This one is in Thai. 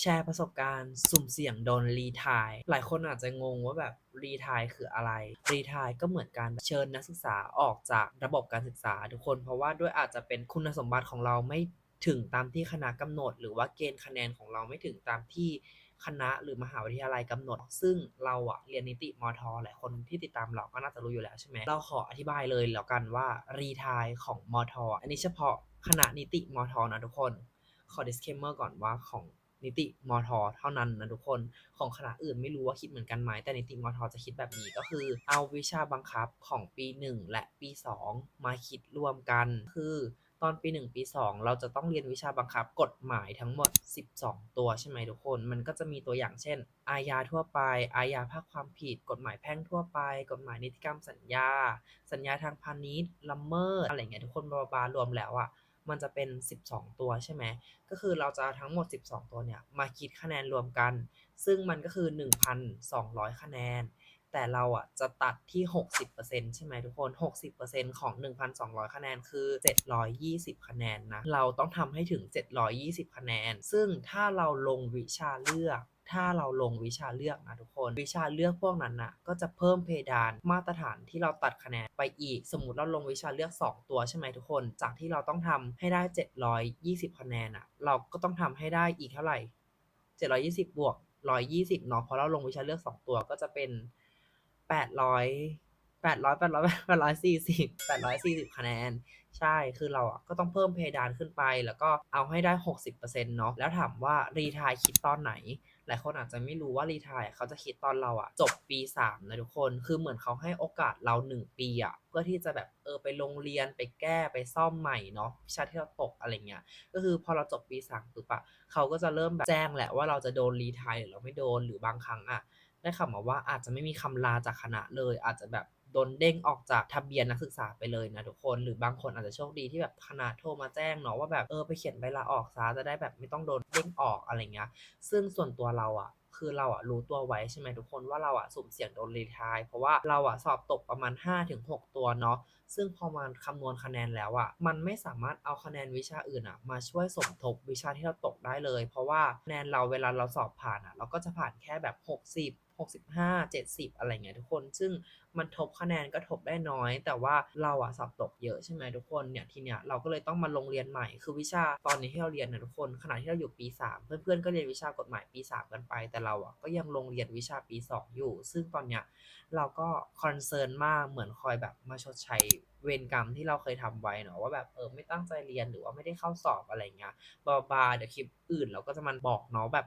แชร์ประสบการณ์สุ่มเสี่ยงโดนรีทายหลายคนอาจจะงงว่าแบบรีทายคืออะไร รีทายก็เหมือนการเชิญนักศึกษาออกจากระบบการศึกษาทุกคน เพราะว่าด้วยอาจจะเป็นคุณสมบัติของเราไม่ถึงตามที่คณะกำหนด หรือว่าเกณฑ์คะแนนของเราไม่ถึงตามที่คณะหรือมหาวิทยาลัยกำหนด ซึ่งเราอะเรียนนิติมอทหลายคนที่ติดตามเราก็น่าจะรู้อยู่แล้วใช่ไหมเราขออธิบายเลยแล้วกันว่ารีทายของมอทอันนี้เฉพาะคณะนิติมอทนะทุกคนขอ disclaimer ก่อนว่าของ นิติมอทอเท่านั้นนะทุกคนของคณะอื่นไม่รู้ว่าคิดเหมือนกันไหมแต่นิติมอทอจะคิดแบบนี้ก็คือ เอาวิชาบังคับของปี 1 และปี 2 มาคิดรวมกัน คือตอนปี 1 ปี 2 เราจะต้องเรียนวิชาบังคับกฎหมายทั้งหมด 12 ตัวใช่ไหมทุกคน มันก็จะมีตัวอย่างเช่น อาญาทั่วไป อาญาภาคความผิด กฎหมายแพ่งทั่วไป กฎหมายนิติกรรมสัญญา สัญญาทางพาณิชย์ละเมิดอะไรเงี้ยทุกคนบาบารวมแล้วอะ มันจะเป็น 12 ตัวใช่ไหม ก็คือเราจะทั้งหมด 12 ตัวเนี่ยมาคิดคะแนนรวมกัน ซึ่งมันก็คือ 1,200 คะแนน แต่เราอะจะตัดที่ 60%ใช่ไหมทุกคน 60%ของ 1,200 คะแนนคือ 720 คะแนนนะ เราต้องทำให้ถึง 720 คะแนน ซึ่งถ้าเราลงวิชาเลือก ถ้าเราลงวิชาเลือกนะทุกคน วิชาเลือกพวกนั้นน่ะก็จะเพิ่มเพดานมาตรฐานที่เราตัดคะแนนไปอีก สมมติเราลงวิชาเลือก 2 ตัวใช่ไหมทุกคน จากที่เราต้องทำให้ได้ 720 คะแนนอะเราก็ต้องทำให้ได้อีกเท่าไหร่ 720 บวก 120เนาะเพราะเราลงวิชาเลือก 2 ตัวก็จะเป็น 800 800 800 840 840 คะแนน ใช่ คือเราอะก็ต้องเพิ่มเพดานขึ้นไป แล้วก็เอาให้ได้ 60%เนาะ แล้วถามว่ารีทายคิดตอนไหน หลายคนอาจจะไม่รู้ว่ารีทายเขาจะคิดตอนเราอะจบปี 3 นะทุกคน คือเหมือนเขาให้โอกาสเรา 1 ปีอะเพื่อที่จะแบบเออไปโรงเรียนไปแก้ไปซ่อมใหม่เนาะวิชาที่เราตกอะไรเงี้ย ก็คือพอเราจบปี3ปุ๊บอะเขาก็จะเริ่มแบบแจ้งแหละว่าเราจะโดนรีทายหรือเราไม่โดน หรือบางครั้งอะได้ข่าวมาว่าอาจจะไม่มีคำลาจากคณะเลย อาจจะแบบ โดนเด้งออกจากทะเบียนนักศึกษาไปเลยนะทุกคน หรือบางคนอาจจะโชคดีที่แบบคณะโทรมาแจ้งเนาะว่าแบบเออไปเขียนใบลาออกซะจะได้แบบไม่ต้องโดนเด้งออกอะไรเงี้ย ซึ่งส่วนตัวเราอะคือเราอะรู้ตัวไว้ใช่ไหมทุกคนว่าเราอะสุ่มเสี่ยงโดนรีทายเพราะว่าเราอะสอบตกประมาณ 5-6 ตัวเนาะซึ่งพอมาคำนวณคะแนนแล้วอะมันไม่สามารถเอาคะแนนวิชาอื่นอะมาช่วยสมทบวิชาที่เราตกได้เลย เพราะว่าคะแนนเราเวลาเราสอบผ่านอะเราก็จะผ่านแค่แบบ 60 65 70 อะไรเงี้ยทุกคน ซึ่งมันทบคะแนนก็ทบได้น้อย แต่ว่าเราอะสอบตกเยอะใช่ไหมทุกคนเนี่ยทีเนี้ยเราก็เลยต้องมาลงเรียนใหม่ คือวิชาตอนนี้ที่เราเรียนนะทุกคนขณะที่เราอยู่ปี 3 เพื่อนๆก็เรียนวิชากฎหมายปี 3 กันไป แต่เราอะก็ยังลงเรียนวิชาปี 2 อยู่ ซึ่งตอนเนี้ยเราก็คอนเซิร์นมากเหมือนคอยแบบมาชดใช้เวรกรรมที่เราเคยทำไว้เนาะว่าแบบเออไม่ตั้งใจเรียนหรือว่าไม่ได้เข้าสอบอะไรเงี้ยบาบาเดี๋ยวคลิปอื่นเราก็จะมาบอกเนาะแบบ